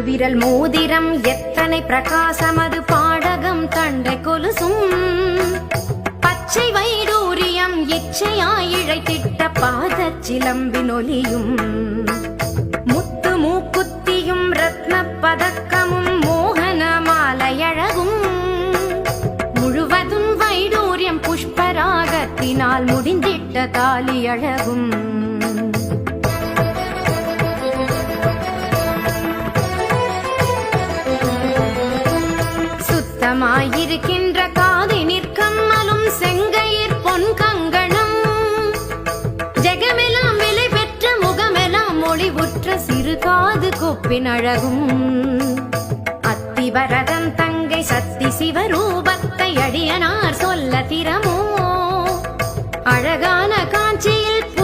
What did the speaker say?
விரல் மோதிரம் எத்தனை பிரகாசமது பாடகம் தண்டை கொலுசும். பச்சை வைடூரியம் இச்சையாய் இழைத்திட்ட பாத சிலம்பின் ஒலியும். முத்து மூக்குத்தியும் ரத்ன பதக்கமும் மோகன மாலையழகும். முழுவதும் வைடூரியம் புஷ்பராகத்தினால் முடிந்திட்ட தாலி அழகும் சுத்தமாயிருக்கின்ற காதி நிற்கம்மலும் செங்கையிற் பொன் கங்கணம். ஜெகமெல்லாம் விலை பெற்ற முகமெல்லாம் ஒளிவுற்ற சிறு காது கொப்பின் அழகும். அத்திவரதன் தங்கை சக்தி சிவரூபத்தை அடியனார் சொல்ல திறமோ? அழகான காட்சியில்